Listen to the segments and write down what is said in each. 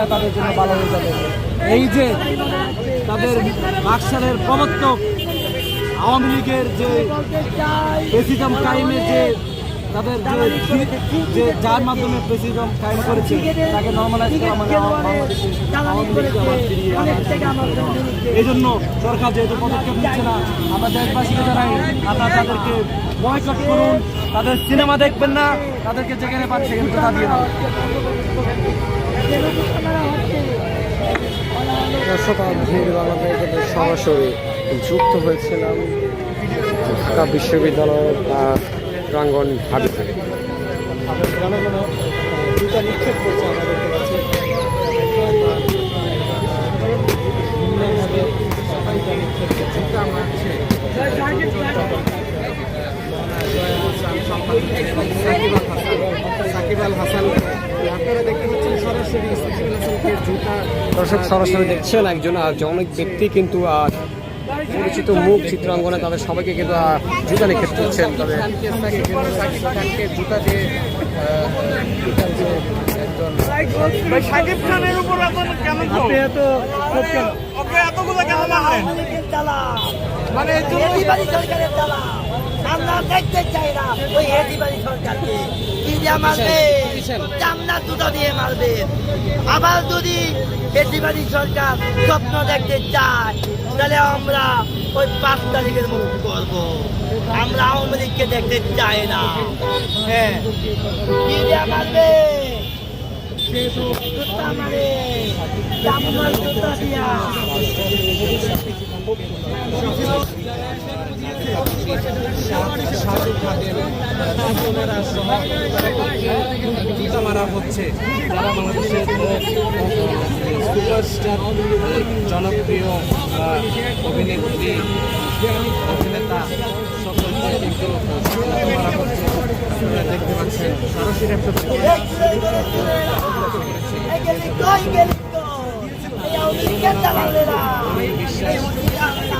হয় তাদের জন্য ভালো হয়ে যাবে। এই যে তাদের বাকশালের প্রবর্তক আওয়ামী লীগের যে প্রেসিডম কায়েমের যে তাদের যে যার মাধ্যমে প্রেসিডম কায়েম করেছে, তাকে নর্মালাইজ করা মানে এই জন্য সরকার যেহেতু পদক্ষেপ নিচ্ছে না, আমরা দেশবাসীকে জানাই, আপনারা তাদেরকে বয়কট করুন, তাদের সিনেমা দেখবেন না, তাদেরকে যেখানে পান সেখানে দিয়ে দর্শক ভিড় সরাসরি যুক্ত হয়েছিলাম ঢাকা বিশ্ববিদ্যালয়ের আহ, প্রাঙ্গণ ভাবি থেকে সাকিব আল হাসান আপনারা দেখতে পাচ্ছেন সরাসরি সাকিব আল হাসানকে জুতা দর্শক সরাসরি দেখছেন একজন অনেক ব্যক্তি কিন্তু পরিচিত মুখ চিত্রাঙ্গনে তাদের সবাইকে কিন্তু জুতা নিক্ষেপ করছেন। তবে খানকে জুতা দিয়ে মানে দেখতে চাই না ওই সরকারকে। দিয়ে দুটো দিয়ে আবার যদি হেদিবাড়ি সরকার স্বপ্ন দেখতে চায় তাহলে আমরা ওই পাঁচ তারিখের মুখ করব। আমরা আওয়ামী লীগকে দেখতে চাই না। হ্যাঁ। কি দিয়ে মারবে? জুতা মারে। জুতা দিয়া। সাজু খাদের ছাত্ররা সহ মারা হচ্ছে যারা বাংলাদেশের সুপারস্টার জনপ্রিয় অভিনেত্রী অভিনেতা সকলকে কিন্তু হচ্ছে দেখতে পাচ্ছেন সরাসরি একটা কেউ কিন্তু বাদ যাচ্ছে না।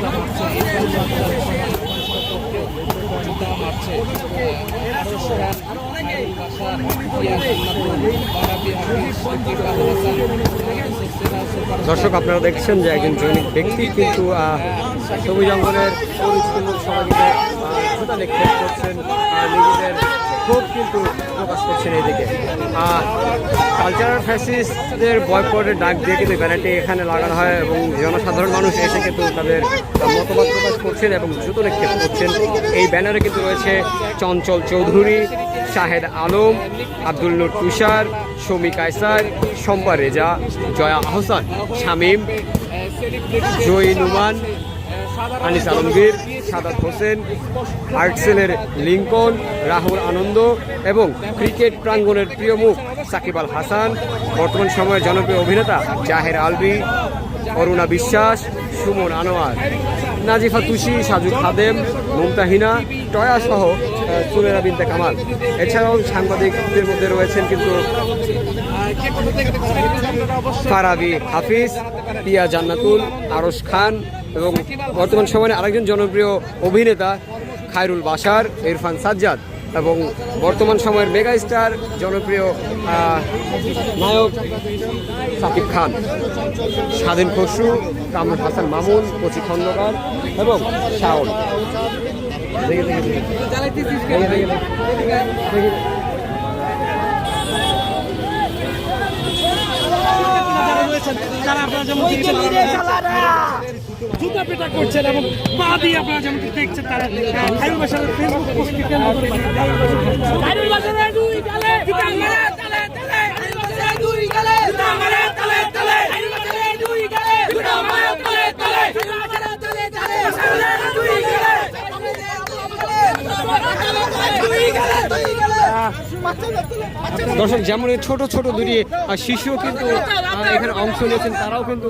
দর্শক আপনারা দেখছেন যে একজন জৈনিক ব্যক্তি কিন্তু সবুজ জঙ্গলের পরিচিত জুতা নিক্ষেপ করছেন নিজেদের ক্ষোভ কিন্তু প্রকাশ করছেন এইদিকে। আর কালচারাল ফ্যাসিস্টদের বয়কটের ডাক দিয়ে কিন্তু ব্যানারটি এখানে লাগানো হয় এবং জনসাধারণ মানুষ এসে কিন্তু তাদের মতামত প্রকাশ করছেন এবং জুতো নিক্ষেপ করছেন। এই ব্যানারে কিন্তু রয়েছে চঞ্চল চৌধুরী, শাহেদ আলম, আব্দুল নূর তুষার, শমী কায়সার, শম্পা রেজা, জয়া আহসান, শামীম, জয়ী নুমান আনিস আলমগীর সাদাত হোসেন আর্টসেলের লিঙ্কন রাহুল আনন্দ এবং ক্রিকেট প্রাঙ্গণের প্রিয় মুখ সাকিব আল হাসান। বর্তমান সময়ের জনপ্রিয় অভিনেতা জাহের আলবি অরুণা বিশ্বাস সুমন আনোয়ার নাজিফা তুষি সাজু খাদেম মুমতাহিনা টয়া সহ সুলেরা বিনতে কামাল। এছাড়াও সাংবাদিকদের মধ্যে রয়েছেন কিন্তু ফারাবি হাফিজ পিয়া জান্নাতুল আরশ খান এবং বর্তমান সময়ে আরেকজন জনপ্রিয় অভিনেতা খায়রুল বাশার, ইরফান সাজ্জাদ এবং বর্তমান সময়ের মেগা স্টার জনপ্রিয় নায়ক সাকিব খান, স্বাধীন খসরু, কামরুল হাসান মামুন কচি খন্দকার এবং শাওন। রয়েছেন যেমন জুতা পেটা করছেন এবং পা দিয়ে আপনারা যেমন দেখছেন তারা খাইরুল বাসার ফেসবুক পোস্টকে কেন্দ্র খাইরুল বাসার দুই গালে জুতা মারা তালে তালে খাইরুল বাসার দুই গালে জুতা মারা তালে তালে খাইরুল বাসার দুই গালে জুতা মারা তালে তালে খাইরুল বাসার তালে তালে বাসার দুই গালে দুই গালে। আহ, দর্শক যেমন ছোট ছোট দুটি শিশুও কিন্তু এখানে অংশ নিয়েছেন তারাও কিন্তু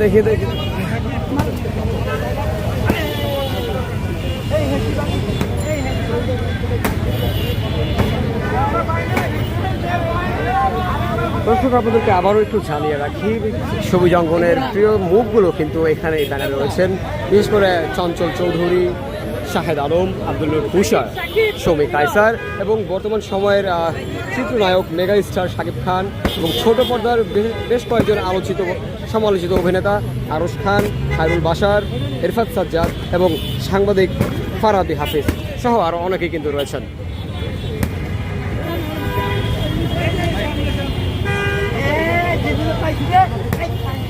দেখি দেখি। দর্শক, আপনাদেরকে আবারও একটু জানিয়ে রাখি সবুজ অঙ্গনের প্রিয় মুখগুলো কিন্তু এখানে এখানে রয়েছেন। বিশেষ করে চঞ্চল চৌধুরী শাহেদ আলম আব্দুল হুসার সৌমিক কায়সার এবং বর্তমান সময়ের চিত্রনায়ক মেগা স্টার শাকিব খান এবং ছোট পর্দার বেশ কয়েকজন আলোচিত, সমালোচিত অভিনেতা আরশ খান, খায়রুল বাসার ইরফাত সাজ্জাদ এবং সাংবাদিক ফারাদি হাফিজ সহ আরও অনেকেই কিন্তু রয়েছেন।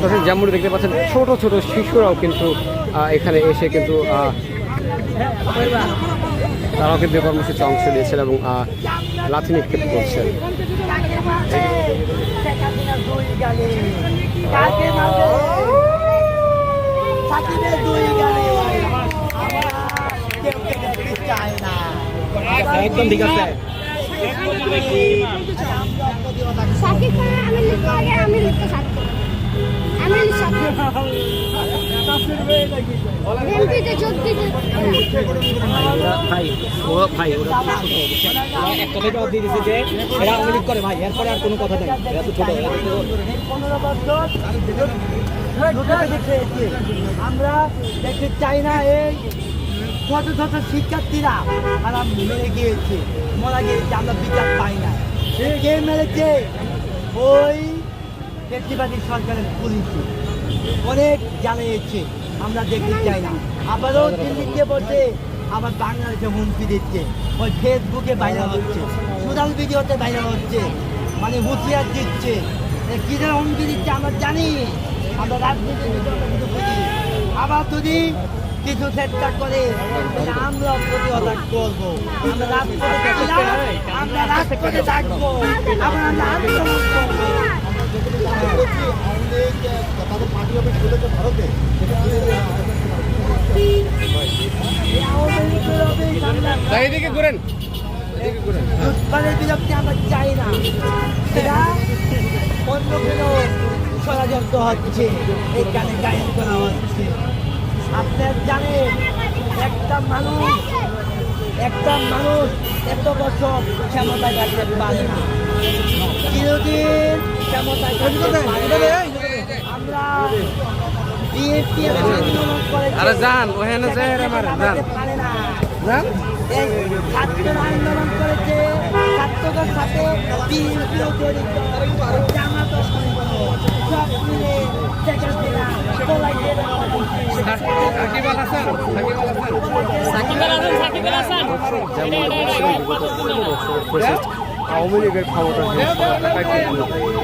দর্শক যেমন দেখতে পাচ্ছেন ছোট ছোট শিশুরাও কিন্তু এখানে এসে কিন্তু তারাও কিন্তু কর্মসূচিতে অংশ নিয়েছেন এবং লাথি নিক্ষেপ করছেন। একদম ঠিক আছে। সাকিব আমি লিখতে আগে আমি লিখতে সাথে আমি সাথে এমপিতে যোগ দিতে ভাই ও ভাই ওরা তো ছোট বুঝছেন? ওরা এক কথাই জবাব দিয়ে দিছে যে এরা আওয়ামী করে ভাই এরপরে আর কোনো কথা নেই এরা আমরা দেখতে চাই না এই ছোট ছোট শিক্ষার্থীরা তারা মেরে গিয়েছে মারা গিয়েছে আমরা বিচার পাই না কে মেরেছে ওই ব্যক্তিবাদী সরকারের পুলিশে অনেক জ্বালিয়েছে, আমরা দেখতে চাই না। আবারও দিল্লিতে বসে আবার বাংলাদেশে হুমকি দিচ্ছে। ওই ফেসবুকে ভাইরাল হচ্ছে, সোশ্যাল ভিডিওতে ভাইরাল হচ্ছে মানে হুঁশিয়ার দিচ্ছে। এ কি ধরনের হুমকি দিচ্ছে আমরা জানি। আমরা রাজনীতির কিছু বুঝি আবার যদি কিছু চেষ্টা করে আমরা প্রতিহত করব। আমরা রাজপথে আমরা রাজপথে থাকব। আমরা করব এদিকে ঘুরেন। আমরা চাই না। সেটা অন্য হচ্ছে, এখানে গায়ন করা হচ্ছে। আপনার জানেন, একটা মানুষ একটা মানুষ এত বছর ক্ষমতায় থাকতে পারে না। চিরদিন আমরা আরে যান, ওখানে যাই রে মারে, যান। যান। ছাত্ররা আন্দোলন করেছে ছাত্রদের সাথে বিএনপিও জড়িত সংগঠন সব মিলে সাকিব আল হাসান সাকিব আল হাসান আওয়ামী লীগের ক্ষমতা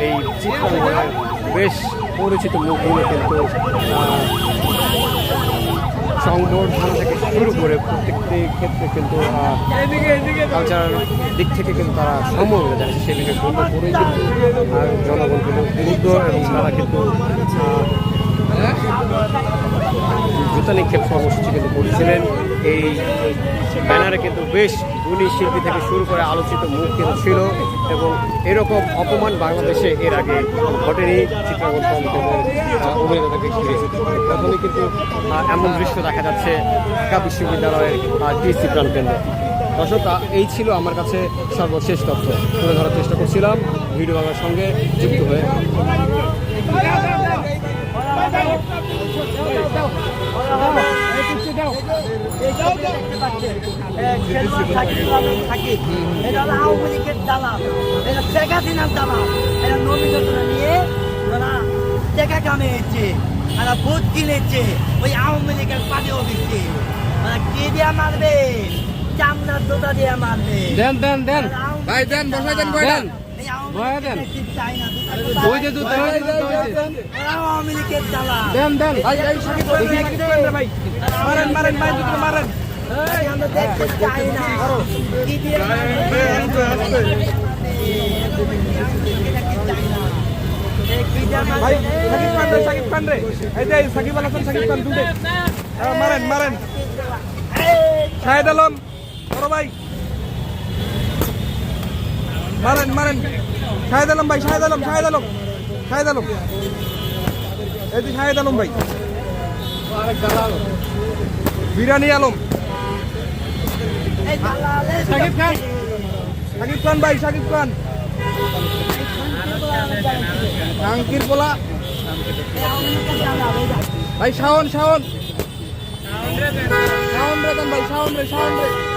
এই চিত্রাঙ্গনের বেশ পরিচিত মুখগুলো কিন্তু সংবর্ধনা থেকে শুরু করে প্রত্যেকটি ক্ষেত্রে কিন্তু কালচারাল দিক থেকে কিন্তু তারা সমবেদনা জানাচ্ছে সেদিকে বন্ধ করেই কিন্তু জনগণ কিন্তু বিরুদ্ধ এবং তারা কিন্তু জুতা নিক্ষেপ কর্মসূচি কিন্তু করেছিলেন। এই ব্যানারে কিন্তু বেশ গুণী শিল্পী থেকে শুরু করে আলোচিত মুখ কিন্তু ছিল এবং এরকম অপমান বাংলাদেশে এর আগে ঘটেনি চিত্রাঙ্গন কিন্তু এমন দৃশ্য দেখা যাচ্ছে ঢাকা বিশ্ববিদ্যালয়ের টিএসসি প্রাণকেন্দ্রে দর্শক এই ছিল আমার কাছে সর্বশেষ তথ্য তুলে ধরার চেষ্টা করছিলাম ভিডিও বাংলার সঙ্গে যুক্ত হয়ে ছবি দেখতে পাচ্ছেন খেলোয়াড় সাকিব সাকিব এটা হলো আওয়ামী লীগের দালাল। এটা শেখ হাসিনার দালাল। এটা নবীনতা নিয়ে ওরা টাকা কামিয়েছে ওরা ভোট কিনেছে ওই আওয়ামী লীগের পানিও দিচ্ছে ওরা কি দিয়ে মারবে? চামড়ার দোতা দিয়ে মারবে। দেন দেন দেন। ভাই দেন বসাই দেন দেন। বয়া দেন। যে দুধ ওই যে। আওয়ামী লীগের দালাল। দেন দেন। ভাই ভাই, মারেন মারেন ভাই দুটো মারেন। এই, আমরা দেখতে চাই না। কি দিয়ে? ভাই সাকিব খান রে সাকিব খান রে। এই যে সাকিব আল হাসান সাকিব খান দুটে মারেন মারেন। শাহেদ আলম বড় ভাই। মারেন মারেন। শাহেদ আলম ভাই, শাহেদ আলম শাহেদ আলম শাহেদ আলম। এই শাহেদ আলম ভাই। বিরানি আলম। সাকিব খান। সাকিব খান ভাই সাকিব খান। টাঙ্কির পোলা। ভাই শাওন শাওন। শাওন রে ভাই, শাওন রে শাওন রে।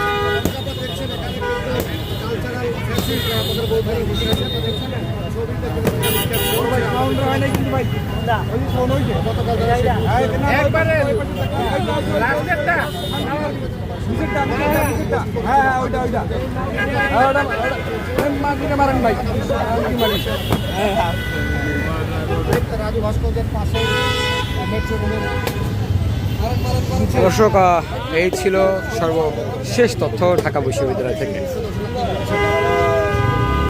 দর্শক এই ছিল সর্বশেষ তথ্য ঢাকা বিশ্ববিদ্যালয় থেকে।